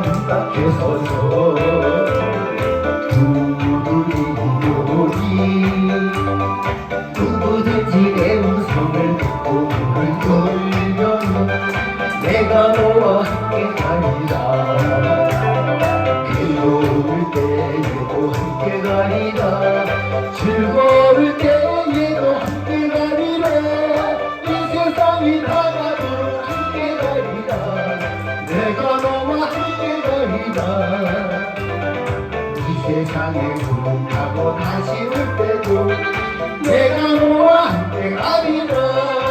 문 밖에 서서 두드리오니 누구든지 내 음성을 듣고 문을 열면 내가 너와 함께 가리라 괴로울 때에도 함께 가리라 즐거울 때에도 세상에 구름 타고 다시 올 때도 내가 너와 함께 가리라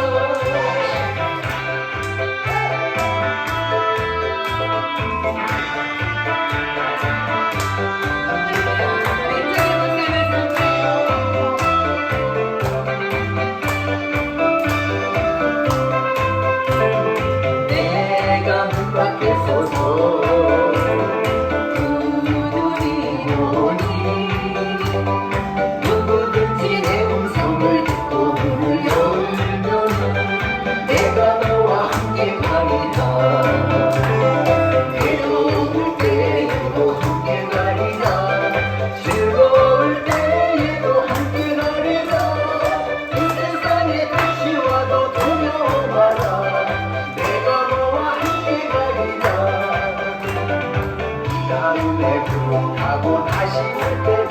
타고 다시 올때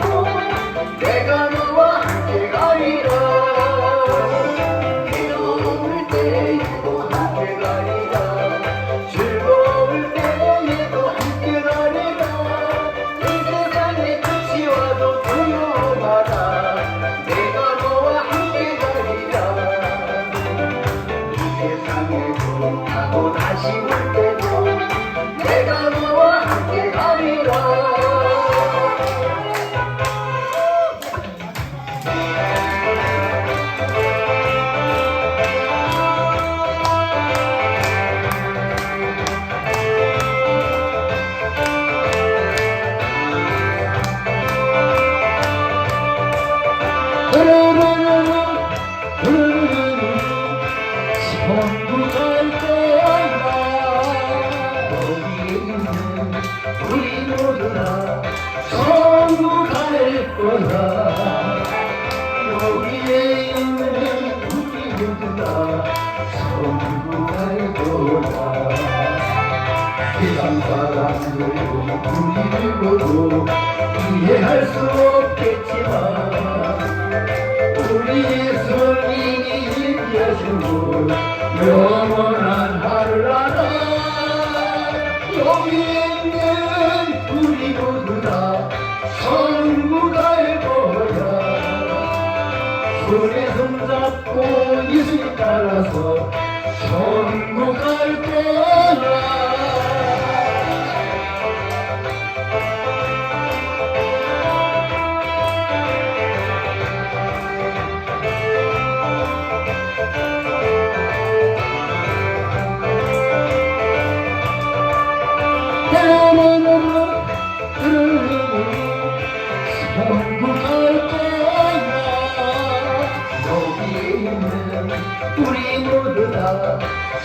거야 여기에 있는 우리 모두가 전부 갈 거야 세상 사람들 보고 이해할 수 없겠지만 우리 예수님이 예수고 영원한 하루를 알아 여기 있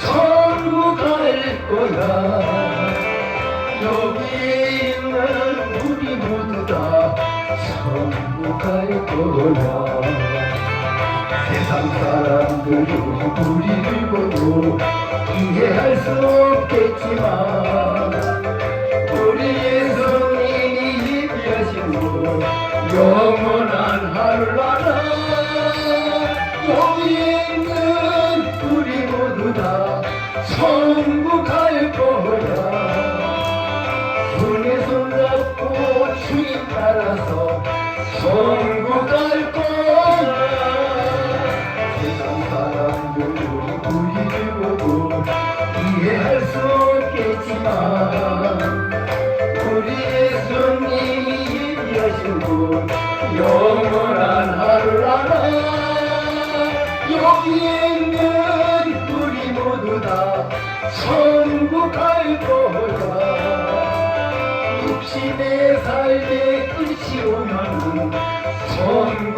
다 천국 갈 거야. 여기 있는 우리 모두 다 천국 갈 거야. 세상 사람들이 우리를 보고 이해할 수 없겠지만 천국 갈 거야 손에 손잡고 주님 따라서 갈 거야. 육신의 삶의 끝이 오면 갈